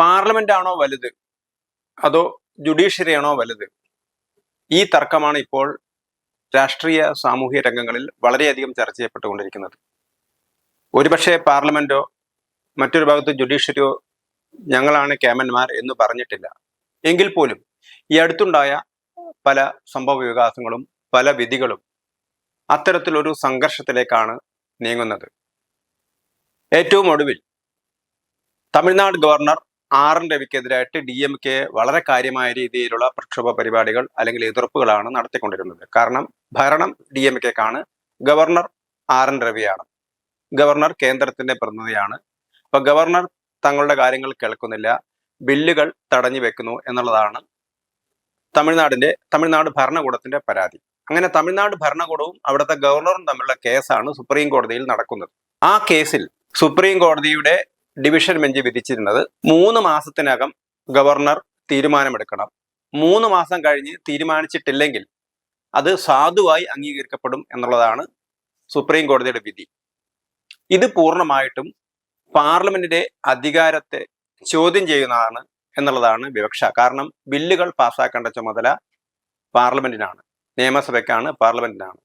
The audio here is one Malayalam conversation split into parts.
പാർലമെന്റ് ആണോ വലുത്? അതോ ജുഡീഷ്യറി ആണോ വലുത്? ഈ തർക്കമാണ് ഇപ്പോൾ രാഷ്ട്രീയ സാമൂഹ്യ രംഗങ്ങളിൽ വളരെയധികം ചർച്ച ചെയ്യപ്പെട്ടുകൊണ്ടിരിക്കുന്നത്. ഒരുപക്ഷെ പാർലമെന്റോ മറ്റൊരു ഭാഗത്ത് ജുഡീഷ്യറിയോ ഞങ്ങളാണ് കേമന്മാർ എന്ന് പറഞ്ഞിട്ടില്ല. എങ്കിൽ പോലും ഈ അടുത്തുണ്ടായ പല സംഭവ വികാസങ്ങളും പല വിധികളും അത്തരത്തിലൊരു സംഘർഷത്തിലേക്കാണ് നീങ്ങുന്നത്. ഏറ്റവും ഒടുവിൽ തമിഴ്നാട് ഗവർണർ ആർ എൻ രവിക്കെതിരായിട്ട് ഡി എം കെ വളരെ കാര്യമായ രീതിയിലുള്ള പ്രക്ഷോഭ പരിപാടികൾ അല്ലെങ്കിൽ എതിർപ്പുകളാണ് നടത്തിക്കൊണ്ടിരുന്നത്. കാരണം ഭരണം ഡി എം കെക്കാണ് ഗവർണർ ആർ എൻ രവിയാണ്. ഗവർണർ കേന്ദ്രത്തിന്റെ പ്രതിനിധിയാണ്. അപ്പൊ ഗവർണർ തങ്ങളുടെ കാര്യങ്ങൾ കേൾക്കുന്നില്ല ബില്ലുകൾ തടഞ്ഞു വെക്കുന്നു എന്നുള്ളതാണ് തമിഴ്നാടിന്റെ തമിഴ്നാട് ഭരണകൂടത്തിന്റെ പരാതി. അങ്ങനെ തമിഴ്നാട് ഭരണകൂടവും അവിടുത്തെ ഗവർണറും തമ്മിലുള്ള കേസാണ് സുപ്രീം കോടതിയിൽ നടക്കുന്നത്. ആ കേസിൽ സുപ്രീം കോടതിയുടെ ഡിവിഷൻ ബെഞ്ച് വിധിച്ചിരുന്നത് മൂന്ന് മാസത്തിനകം ഗവർണർ തീരുമാനമെടുക്കണം. മൂന്ന് മാസം കഴിഞ്ഞ് തീരുമാനിച്ചിട്ടില്ലെങ്കിൽ അത് സാധുവായി അംഗീകരിക്കപ്പെടും എന്നുള്ളതാണ് സുപ്രീം കോടതിയുടെ വിധി. ഇത് പൂർണമായിട്ടും പാർലമെന്റിന്റെ അധികാരത്തെ ചോദ്യം ചെയ്യുന്നതാണ് എന്നുള്ളതാണ് വിവക്ഷ. കാരണം ബില്ലുകൾ പാസ്സാക്കേണ്ട ചുമതല പാർലമെന്റിനാണ്. നിയമസഭയ്ക്കാണ് പാർലമെന്റിനാണ്.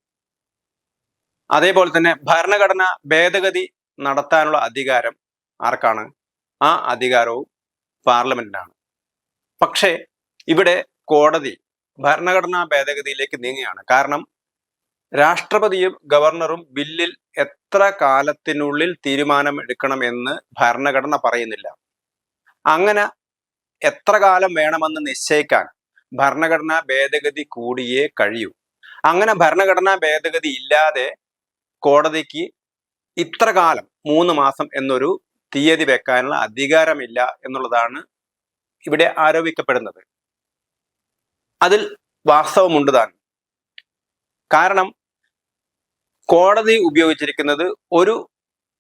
അതേപോലെ തന്നെ ഭരണഘടന ഭേദഗതി നടത്താനുള്ള അധികാരം ആർക്കാണ്? ആ അധികാരവും പാർലമെന്റിനാണ്. പക്ഷേ ഇവിടെ കോടതി ഭരണഘടനാ ഭേദഗതിയിലേക്ക് നീങ്ങുകയാണ്. കാരണം രാഷ്ട്രപതിയും ഗവർണറും ബില്ലിൽ എത്ര കാലത്തിനുള്ളിൽ തീരുമാനം എടുക്കണം എന്ന് ഭരണഘടന പറയുന്നില്ല. അങ്ങനെ എത്ര കാലം വേണമെന്ന് നിശ്ചയിക്കാൻ ഭരണഘടനാ ഭേദഗതി കൂടിയേ കഴിയൂ. അങ്ങനെ ഭരണഘടനാ ഭേദഗതി ഇല്ലാതെ കോടതിക്ക് ഇത്ര കാലം മൂന്ന് മാസം എന്നൊരു തീയതി വെക്കാനുള്ള അധികാരമില്ല എന്നുള്ളതാണ് ഇവിടെ ആരോപിക്കപ്പെടുന്നത്. അതിൽ വാസ്തവമുണ്ട് താൻ. കാരണം കോടതി ഉപയോഗിച്ചിരിക്കുന്നത് ഒരു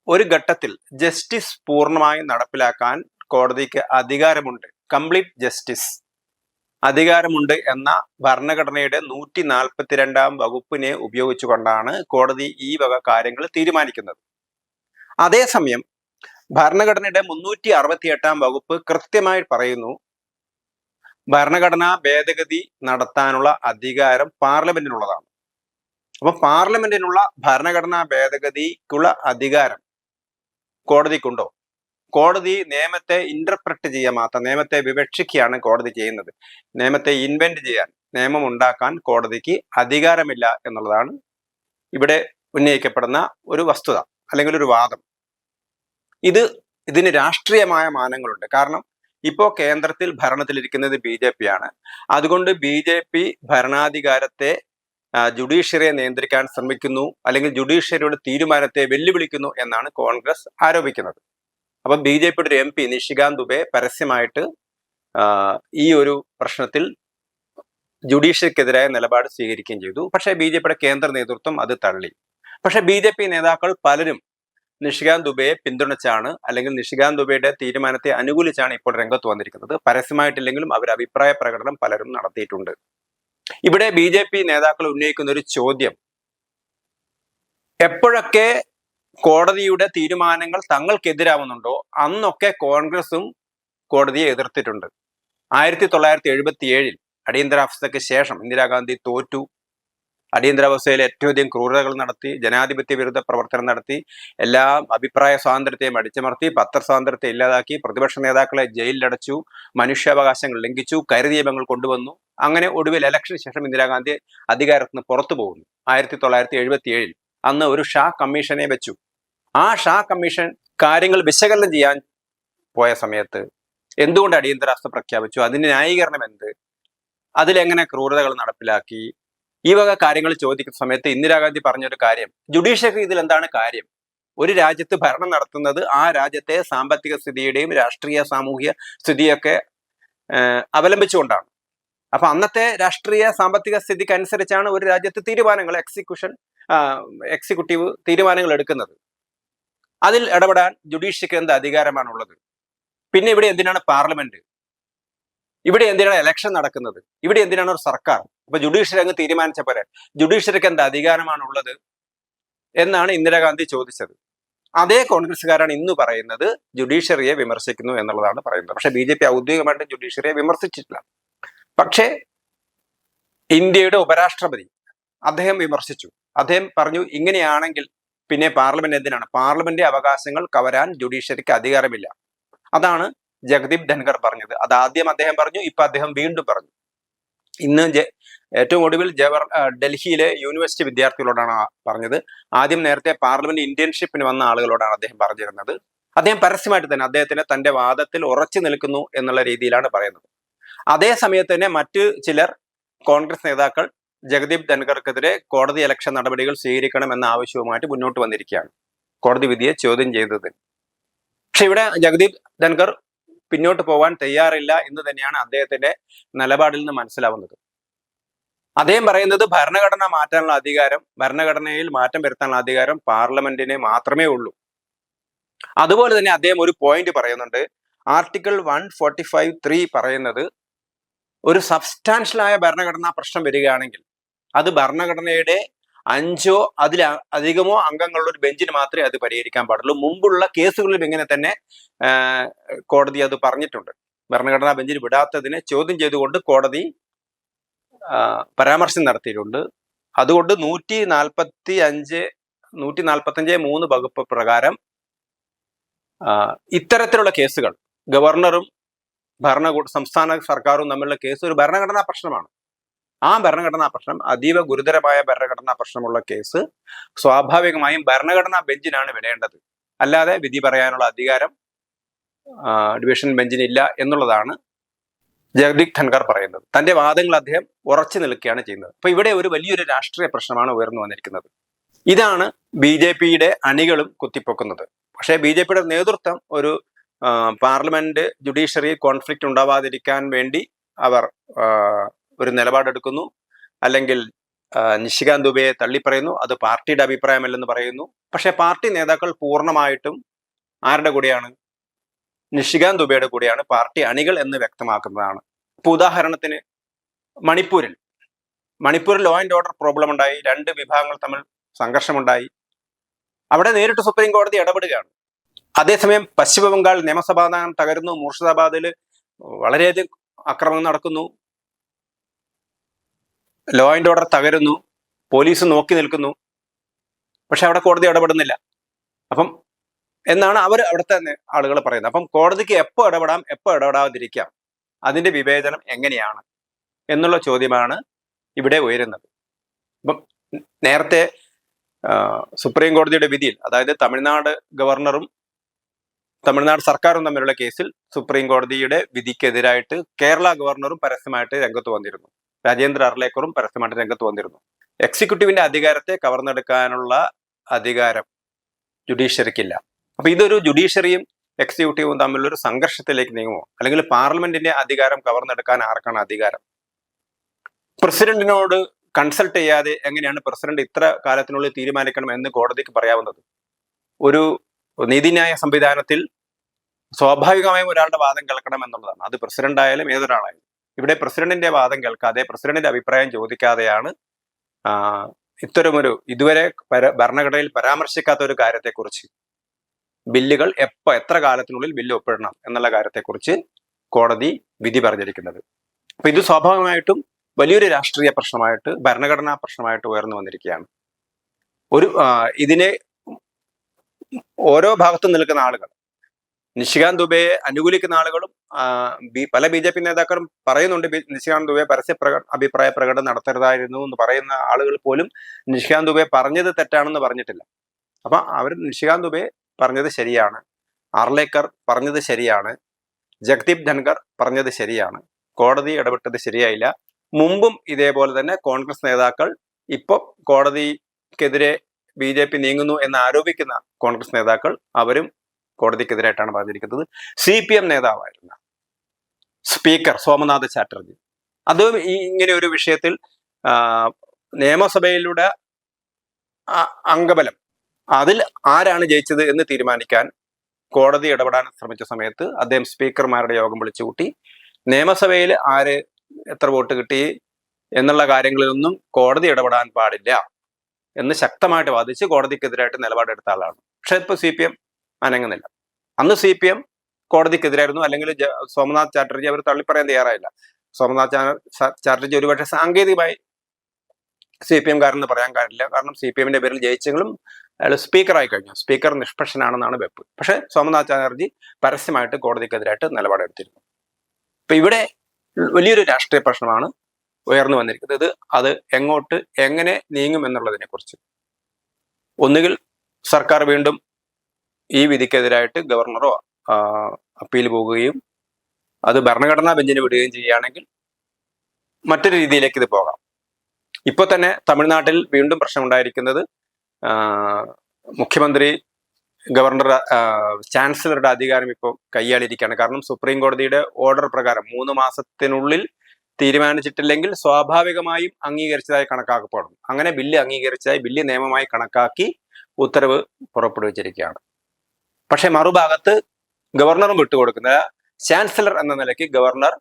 ഒരു ഘട്ടത്തിൽ ജസ്റ്റിസ് പൂർണമായും നടപ്പിലാക്കാൻ കോടതിക്ക് അധികാരമുണ്ട്. Complete justice. അധികാരമുണ്ട് എന്ന ഭരണഘടനയുടെ നൂറ്റി നാൽപ്പത്തിരണ്ടാം വകുപ്പിനെ ഉപയോഗിച്ചുകൊണ്ടാണ് കോടതി ഈ വക കാര്യങ്ങൾ തീരുമാനിക്കുന്നത്. അതേസമയം ഭരണഘടനയുടെ മുന്നൂറ്റി അറുപത്തി എട്ടാം വകുപ്പ് കൃത്യമായി പറയുന്നു. ഭരണഘടനാ ഭേദഗതി നടത്താനുള്ള അധികാരം പാർലമെന്റിനുള്ളതാണ്. അപ്പൊ പാർലമെന്റിനുള്ള ഭരണഘടനാ ഭേദഗതിക്കുള്ള അധികാരം കോടതിക്കുണ്ടോ? കോടതി നിയമത്തെ ഇന്റർപ്രറ്റ് ചെയ്യുക മാത്രം നിയമത്തെ വിവക്ഷിക്കുകയാണ് കോടതി ചെയ്യുന്നത്. നിയമത്തെ ഇൻവെന്റ് ചെയ്യാൻ നിയമം ഉണ്ടാക്കാൻ കോടതിക്ക് അധികാരമില്ല എന്നുള്ളതാണ് ഇവിടെ ഉന്നയിക്കപ്പെടുന്ന ഒരു വസ്തുത അല്ലെങ്കിൽ ഒരു വാദം. ഇത് ഇതിന് രാഷ്ട്രീയമായ മാനങ്ങളുണ്ട്. കാരണം ഇപ്പോൾ കേന്ദ്രത്തിൽ ഭരണത്തിലിരിക്കുന്നത് ബി ജെ പി ആണ്. അതുകൊണ്ട് ബി ജെ പി ഭരണാധികാരത്തെ ജുഡീഷ്യറിയെ നിയന്ത്രിക്കാൻ ശ്രമിക്കുന്നു അല്ലെങ്കിൽ ജുഡീഷ്യറിയുടെ തീരുമാനത്തെ വെല്ലുവിളിക്കുന്നു എന്നാണ് കോൺഗ്രസ് ആരോപിക്കുന്നത്. അപ്പൊ ബി ജെ പിയുടെ ഒരു എം പി നിഷികാന്ത് ദുബെ പരസ്യമായിട്ട് ഈ ഒരു പ്രശ്നത്തിൽ ജുഡീഷ്യറിക്കെതിരായ നിലപാട് സ്വീകരിക്കുകയും ചെയ്തു. പക്ഷേ ബി ജെ പിയുടെ കേന്ദ്ര നേതൃത്വം അത് തള്ളി. പക്ഷേ ബി ജെ പി നേതാക്കൾ പലരും നിഷികാന്ത് ദുബെയെ പിന്തുണച്ചാണ് അല്ലെങ്കിൽ നിഷികാന്ത് ദുബെയുടെ തീരുമാനത്തെ അനുകൂലിച്ചാണ് ഇപ്പോൾ രംഗത്ത് വന്നിരിക്കുന്നത്. പരസ്യമായിട്ടില്ലെങ്കിലും അവർ അഭിപ്രായ പ്രകടനം പലരും നടത്തിയിട്ടുണ്ട്. ഇവിടെ ബി ജെ പി നേതാക്കൾ ഉന്നയിക്കുന്ന ഒരു ചോദ്യം. എപ്പോഴൊക്കെ കോടതിയുടെ തീരുമാനങ്ങൾ തങ്ങൾക്കെതിരാവുന്നുണ്ടോ? അന്നൊക്കെ കോൺഗ്രസും കോടതിയെ എതിർത്തിട്ടുണ്ട്. ആയിരത്തി തൊള്ളായിരത്തി എഴുപത്തി ഏഴിൽ അടിയന്തരാവസ്ഥയ്ക്ക് ശേഷം ഇന്ദിരാഗാന്ധി തോറ്റു. അടിയന്തരാവസ്ഥയിൽ ഏറ്റവും അധികം ക്രൂരതകൾ നടത്തി ജനാധിപത്യ വിരുദ്ധ പ്രവർത്തനം നടത്തി എല്ലാ അഭിപ്രായ സ്വാതന്ത്ര്യത്തെയും അടിച്ചമർത്തി പത്രസ്വാതന്ത്ര്യത്തെ ഇല്ലാതാക്കി പ്രതിപക്ഷ നേതാക്കളെ ജയിലിലടച്ചു മനുഷ്യാവകാശങ്ങൾ ലംഘിച്ചു കരുനിയമങ്ങൾ കൊണ്ടുവന്നു. അങ്ങനെ ഒടുവിൽ ഇലക്ഷന് ശേഷം ഇന്ദിരാഗാന്ധി അധികാരത്തിൽ നിന്ന് പുറത്തു പോകുന്നു. ആയിരത്തി തൊള്ളായിരത്തി എഴുപത്തി ഏഴിൽ അന്ന് ഒരു ഷാ കമ്മീഷനെ വെച്ചു. ആ ഷാ കമ്മീഷൻ കാര്യങ്ങൾ വിശകലനം ചെയ്യാൻ പോയ സമയത്ത് എന്തുകൊണ്ട് അടിയന്തരാവസ്ഥ പ്രഖ്യാപിച്ചു? അതിന് ന്യായീകരണം എന്ത്? അതിലെങ്ങനെ ക്രൂരതകൾ നടപ്പിലാക്കി? ഈ വക കാര്യങ്ങൾ ചോദിക്കുന്ന സമയത്ത് ഇന്ദിരാഗാന്ധി പറഞ്ഞൊരു കാര്യം ജുഡീഷ്യറി ഇതിൽ എന്താണ് കാര്യം? ഒരു രാജ്യത്ത് ഭരണം നടത്തുന്നത് ആ രാജ്യത്തെ സാമ്പത്തിക സ്ഥിതിയുടെയും രാഷ്ട്രീയ സാമൂഹിക സ്ഥിതിയൊക്കെ അവലംബിച്ചുകൊണ്ടാണ്. അപ്പൊ അന്നത്തെ രാഷ്ട്രീയ സാമ്പത്തിക സ്ഥിതിക്ക് അനുസരിച്ചാണ് ഒരു രാജ്യത്ത് തീരുമാനങ്ങൾ എക്സിക്യൂഷൻ എക്സിക്യൂട്ടീവ് തീരുമാനങ്ങൾ എടുക്കുന്നത്. അതിൽ ഇടപെടാൻ ജുഡീഷ്യക്ക് എന്ത് അധികാരമാണുള്ളത്? പിന്നെ ഇവിടെ എന്തിനാണ് പാർലമെന്റ്? ഇവിടെ എന്തിനാണ് ഇലക്ഷൻ നടക്കുന്നത്? ഇവിടെ എന്തിനാണ് ഒരു സർക്കാർ? ഇപ്പൊ ജുഡീഷ്യറി അങ്ങ് തീരുമാനിച്ച പോലെ ജുഡീഷ്യറിക്ക് എന്ത് അധികാരമാണ് ഉള്ളത്? എന്നാണ് ഇന്ദിരാഗാന്ധി ചോദിച്ചത്. അതേ കോൺഗ്രസ്സുകാരാണ് ഇന്ന് പറയുന്നത് ജുഡീഷ്യറിയെ വിമർശിക്കുന്നു എന്നുള്ളതാണ് പറയുന്നത്. പക്ഷെ ബി ജെ പി ഔദ്യോഗികമായിട്ട് ജുഡീഷ്യറിയെ വിമർശിച്ചിട്ടില്ല. പക്ഷേ ഇന്ത്യയുടെ ഉപരാഷ്ട്രപതി അദ്ദേഹം വിമർശിച്ചു. അദ്ദേഹം പറഞ്ഞു ഇങ്ങനെയാണെങ്കിൽ പിന്നെ പാർലമെന്റ് എന്തിനാണ്? പാർലമെന്റ് അവകാശങ്ങൾ കവരാൻ ജുഡീഷ്യറിക്ക് അധികാരമില്ല. അതാണ് ജഗദീപ് ധൻകർ പറഞ്ഞത്. അത് ആദ്യം അദ്ദേഹം പറഞ്ഞു ഇപ്പൊ അദ്ദേഹം വീണ്ടും പറഞ്ഞു. ഇന്ന് ഏറ്റവും ഒടുവിൽ ജവർ ഡൽഹിയിലെ യൂണിവേഴ്സിറ്റി വിദ്യാർത്ഥികളോടാണ് പറഞ്ഞത്. ആദ്യം നേരത്തെ പാർലമെന്റ് ഇന്റേൺഷിപ്പിന് വന്ന ആളുകളോടാണ് അദ്ദേഹം പറഞ്ഞിരുന്നത്. അദ്ദേഹം പരസ്യമായിട്ട് തന്നെ അദ്ദേഹത്തിന് തന്റെ വാദത്തിൽ ഉറച്ചു നിൽക്കുന്നു എന്നുള്ള രീതിയിലാണ് പറയുന്നത്. അതേ സമയത്ത് തന്നെ മറ്റു ചിലർ കോൺഗ്രസ് നേതാക്കൾ ജഗദീപ് ധൻഖർക്കെതിരെ കോടതി ഇലക്ഷൻ നടപടികൾ സ്വീകരിക്കണം എന്ന ആവശ്യവുമായിട്ട് മുന്നോട്ട് വന്നിരിക്കുകയാണ്. കോടതി വിധിയെ ചോദ്യം ചെയ്തത് പക്ഷെ ഇവിടെ ജഗദീപ് ധൻഖർ പിന്നോട്ട് പോകാൻ തയ്യാറില്ല എന്ന് തന്നെയാണ് അദ്ദേഹത്തിന്റെ നിലപാടിൽ നിന്ന് മനസ്സിലാവുന്നത്. അദ്ദേഹം പറയുന്നത് ഭരണഘടന മാറ്റാനുള്ള അധികാരം ഭരണഘടനയിൽ മാറ്റം വരുത്താനുള്ള അധികാരം പാർലമെന്റിന് മാത്രമേ ഉള്ളൂ. അതുപോലെ തന്നെ അദ്ദേഹം ഒരു പോയിന്റ് പറയുന്നുണ്ട്. Article one forty five three പറയുന്നത് ഒരു സബ്സ്റ്റാൻഷ്യലായ ഭരണഘടനാ പ്രശ്നം വരികയാണെങ്കിൽ അത് ഭരണഘടനയുടെ അഞ്ചോ അതിൽ അധികമോ അംഗങ്ങളുള്ള ഒരു ബെഞ്ചിന് മാത്രമേ അത് പരിഹരിക്കാൻ പാടുള്ളൂ. മുമ്പുള്ള കേസുകളിലും ഇങ്ങനെ തന്നെ കോടതി അത് പറഞ്ഞിട്ടുണ്ട്. ഭരണഘടനാ ബെഞ്ചിൽ വിടാത്തതിനെ ചോദ്യം ചെയ്തുകൊണ്ട് കോടതി പരാമർശം നടത്തിയിട്ടുണ്ട്. അതുകൊണ്ട് നൂറ്റി നാൽപ്പത്തി അഞ്ച് നൂറ്റി നാൽപ്പത്തി അഞ്ച് മൂന്ന് വകുപ്പ് പ്രകാരം ഇത്തരത്തിലുള്ള കേസുകൾ ഗവർണറും ഭരണകൂട സംസ്ഥാന സർക്കാരും തമ്മിലുള്ള കേസ് ഒരു ഭരണഘടനാ പ്രശ്നമാണ്. ആ ഭരണഘടനാ പ്രശ്നം അതീവ ഗുരുതരമായ ഭരണഘടനാ പ്രശ്നമുള്ള കേസ് സ്വാഭാവികമായും ഭരണഘടനാ ബെഞ്ചിനാണ് വിടേണ്ടത്. അല്ലാതെ വിധി പറയാനുള്ള അധികാരം ഡിവിഷൻ ബെഞ്ചിനില്ല എന്നുള്ളതാണ് ജഗദീപ് ധൻഖർ പറയുന്നത്. തന്റെ വാദങ്ങൾ അദ്ദേഹം ഉറച്ചു നിൽക്കുകയാണ് ചെയ്യുന്നത്. അപ്പൊ ഇവിടെ ഒരു വലിയൊരു രാഷ്ട്രീയ പ്രശ്നമാണ് ഉയർന്നു വന്നിരിക്കുന്നത്. ഇതാണ് ബി ജെ പിയുടെ അണികളും കുത്തിപ്പൊക്കുന്നത്. പക്ഷേ ബി ജെ പിയുടെ നേതൃത്വം ഒരു പാർലമെന്റ് ജുഡീഷ്യറി കോൺഫ്ലിക്റ്റ് ഉണ്ടാവാതിരിക്കാൻ വേണ്ടി അവർ ഒരു നിലപാടെടുക്കുന്നു. അല്ലെങ്കിൽ നിശികാന്ത് ദുബെയെ തള്ളിപ്പറയുന്നു. അത് പാർട്ടിയുടെ അഭിപ്രായമല്ലെന്ന് പറയുന്നു. പക്ഷേ പാർട്ടി നേതാക്കൾ പൂർണമായിട്ടും ആരുടെ കൂടെയാണ്? നിഷികാന്ത് ദുബെയുടെ കൂടെയാണ് പാർട്ടി അണികൾ എന്ന് വ്യക്തമാക്കുന്നതാണ്. ഇപ്പൊ ഉദാഹരണത്തിന് മണിപ്പൂരിൽ. മണിപ്പൂരിൽ ലോ ആൻഡ് ഓർഡർ പ്രോബ്ലം ഉണ്ടായി. രണ്ട് വിഭാഗങ്ങൾ തമ്മിൽ സംഘർഷമുണ്ടായി. അവിടെ നേരിട്ട് സുപ്രീം കോടതി ഇടപെടുകയാണ്. അതേസമയം പശ്ചിമ ബംഗാൾ നിയമസഭാ തകരുന്നു. മൂർഷിദാബാദിൽ വളരെയധികം അക്രമം നടക്കുന്നു. ലോ ആൻഡ് ഓർഡർ തകരുന്നു പോലീസ് നോക്കി നിൽക്കുന്നു പക്ഷെ അവിടെ കോടതി ഇടപെടുന്നില്ല. അപ്പം എന്നാണ് അവർ അവിടുത്തെ ആളുകൾ പറയുന്നത്. അപ്പം കോടതിക്ക് എപ്പോൾ ഇടപെടാം എപ്പോൾ ഇടപെടാതിരിക്കാം അതിന്റെ വിവേചനം എങ്ങനെയാണ് എന്നുള്ള ചോദ്യമാണ് ഇവിടെ ഉയരുന്നത്. അപ്പം നേരത്തെ സുപ്രീം കോടതിയുടെ വിധിയിൽ അതായത് തമിഴ്നാട് ഗവർണറും തമിഴ്നാട് സർക്കാരും തമ്മിലുള്ള കേസിൽ സുപ്രീം കോടതിയുടെ വിധിക്കെതിരായിട്ട് കേരള ഗവർണറും പരസ്യമായിട്ട് രംഗത്ത് വന്നിരുന്നു. രാജേന്ദ്ര അർലേക്കറും പരസ്യമായിട്ട് രംഗത്ത് വന്നിരുന്നു. എക്സിക്യൂട്ടീവിന്റെ അധികാരത്തെ കവർന്നെടുക്കാനുള്ള അധികാരം ജുഡീഷ്യറിക്കില്ല അപ്പൊ ഇതൊരു ജുഡീഷ്യറിയും എക്സിക്യൂട്ടീവും തമ്മിലൊരു സംഘർഷത്തിലേക്ക് നീങ്ങുമോ? അല്ലെങ്കിൽ പാർലമെന്റിന്റെ അധികാരം കവർന്നെടുക്കാൻ ആർക്കാണ് അധികാരം? പ്രസിഡന്റിനോട് കൺസൾട്ട് ചെയ്യാതെ എങ്ങനെയാണ് പ്രസിഡന്റ് ഇത്ര കാലത്തിനുള്ളിൽ തീരുമാനിക്കണം എന്ന് കോടതിക്ക് പറയാവുന്നത്? ഒരു നീതിന്യായ സംവിധാനത്തിൽ സ്വാഭാവികമായും ഒരാളുടെ വാദം കേൾക്കണം എന്നുള്ളതാണ്. അത് പ്രസിഡന്റ് ആയാലും ഏതൊരാളായാലും. ഇവിടെ പ്രസിഡന്റിന്റെ വാദം കേൾക്കാതെ പ്രസിഡന്റിന്റെ അഭിപ്രായം ചോദിക്കാതെയാണ് ഇത്തരമൊരു ഇതുവരെ ഭരണഘടനയിൽ പരാമർശിക്കാത്ത ഒരു കാര്യത്തെക്കുറിച്ച് ബില്ലുകൾ എപ്പോൾ എത്ര കാലത്തിനുള്ളിൽ ബില്ല് ഒപ്പിടണം എന്നുള്ള കാര്യത്തെക്കുറിച്ച് കോടതി വിധി പറഞ്ഞിരിക്കുന്നത്. അപ്പൊ ഇത് സ്വാഭാവികമായിട്ടും വലിയൊരു രാഷ്ട്രീയ പ്രശ്നമായിട്ട് ഭരണഘടനാ പ്രശ്നമായിട്ട് ഉയർന്നു വന്നിരിക്കുകയാണ്. ഒരു ഇതിനെ ഓരോ ഭാഗത്തും നിൽക്കുന്ന ആളുകൾ നിഷികാന്ത് ദുബെയെ അനുകൂലിക്കുന്ന ആളുകളും പല ബി ജെ പി നേതാക്കളും പറയുന്നുണ്ട് നിശികാന്ത് ദുബെ പരസ്യ അഭിപ്രായ പ്രകടനം നടത്തരുതായിരുന്നു എന്ന് പറയുന്ന ആളുകൾ പോലും നിഷികാന്ത് ദുബെ പറഞ്ഞത് തെറ്റാണെന്ന് പറഞ്ഞിട്ടില്ല. അപ്പൊ അവർ നിഷികാന്ത് ദുബെ പറഞ്ഞത് ശരിയാണ്. ആർലേക്കർ പറഞ്ഞത് ശരിയാണ്. ജഗ്ദീപ് ധൻകർ പറഞ്ഞത് ശരിയാണ്. കോടതി ഇടപെട്ടത് ശരിയായില്ല. മുമ്പും ഇതേപോലെ തന്നെ കോൺഗ്രസ് നേതാക്കൾ ഇപ്പൊ കോടതിക്കെതിരെ ബി ജെ പി നീങ്ങുന്നു എന്ന് ആരോപിക്കുന്ന കോൺഗ്രസ് നേതാക്കൾ അവരും കോടതിക്കെതിരായിട്ടാണ് പറഞ്ഞിരിക്കുന്നത്. സി പി എം നേതാവായിരുന്ന സ്പീക്കർ സോമനാഥ് ചാറ്റർജി. അതും ഇങ്ങനെ ഒരു വിഷയത്തിൽ നിയമസഭയിലൂടെ അംഗബലം. അതിൽ ആരാണ് ജയിച്ചത് എന്ന് തീരുമാനിക്കാൻ കോടതി ഇടപെടാൻ ശ്രമിച്ച സമയത്ത് അദ്ദേഹം സ്പീക്കർമാരുടെ യോഗം വിളിച്ചു കൂട്ടി നിയമസഭയിൽ ആര് എത്ര വോട്ട് കിട്ടി എന്നുള്ള കാര്യങ്ങളിലൊന്നും കോടതി ഇടപെടാൻ പാടില്ല എന്ന് ശക്തമായിട്ട് വാദിച്ച് കോടതിക്കെതിരായിട്ട് നിലപാടെടുത്ത ആളാണ്. പക്ഷെ ഇപ്പൊ സി പി എം അനങ്ങുന്നില്ല. അന്ന് സി പി എം കോടതിക്കെതിരായിരുന്നു. അല്ലെങ്കിൽ സോമനാഥ് ചാറ്റർജി അവർ തള്ളിപ്പറയാൻ തയ്യാറായില്ല. സോമനാഥ് ചാറ്റർജി ഒരുപക്ഷെ സാങ്കേതികമായി സി പി എംകാരെന്ന് പറയാൻ കാര്യമില്ല കാരണം സി പി എമ്മിന്റെ പേരിൽ ജയിച്ചെങ്കിലും അയാൾ സ്പീക്കറായി കഴിഞ്ഞു സ്പീക്കർ നിഷ്പക്ഷനാണെന്നാണ് വെപ്പ്. പക്ഷെ സോമനാഥ് ചാറ്റർജി പരസ്യമായിട്ട് കോടതിക്കെതിരായിട്ട് നിലപാടെടുത്തിരുന്നു. അപ്പൊ ഇവിടെ വലിയൊരു രാഷ്ട്രീയ പ്രശ്നമാണ് ഉയർന്നു വന്നിരിക്കുന്നത്. ഇത് അത് എങ്ങോട്ട് എങ്ങനെ നീങ്ങും എന്നുള്ളതിനെ കുറിച്ച് ഒന്നുകിൽ സർക്കാർ വീണ്ടും ഈ വിധിക്കെതിരായിട്ട് ഗവർണറോ അപ്പീൽ പോകുകയും അത് ഭരണഘടനാ ബെഞ്ചിന് വിടുകയും ചെയ്യുകയാണെങ്കിൽ മറ്റൊരു രീതിയിലേക്ക് ഇത് പോകാം. ഇപ്പൊ തന്നെ തമിഴ്നാട്ടിൽ വീണ്ടും പ്രശ്നമുണ്ടായിരിക്കുന്നത് മുഖ്യമന്ത്രി ഗവർണർ ചാൻസലറുടെ അധികാരം ഇപ്പോൾ കൈയാളിരിക്കുകയാണ്. കാരണം സുപ്രീം കോടതിയുടെ ഓർഡർ പ്രകാരം മൂന്ന് മാസത്തിനുള്ളിൽ തീരുമാനിച്ചിട്ടില്ലെങ്കിൽ സ്വാഭാവികമായും അംഗീകരിച്ചതായി കണക്കാക്കപ്പെടും അങ്ങനെ ബില്ല് അംഗീകരിച്ചതായി ബില്ല് നിയമമായി കണക്കാക്കി ഉത്തരവ് പുറപ്പെടുവിച്ചിരിക്കുകയാണ്. പക്ഷെ മറുഭാഗത്ത് ഗവർണറും വിട്ടുകൊടുക്കുന്ന ചാൻസലർ എന്ന നിലയ്ക്ക് ഗവർണർ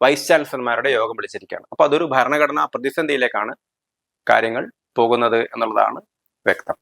വൈസ് ചാൻസലർമാരുടെ യോഗം വിളിച്ചിരിക്കുകയാണ്. അപ്പൊ അതൊരു ഭരണഘടനാ പ്രതിസന്ധിയിലേക്കാണ് കാര്യങ്ങൾ പോകുന്നത് എന്നുള്ളതാണ് വ്യക്തം.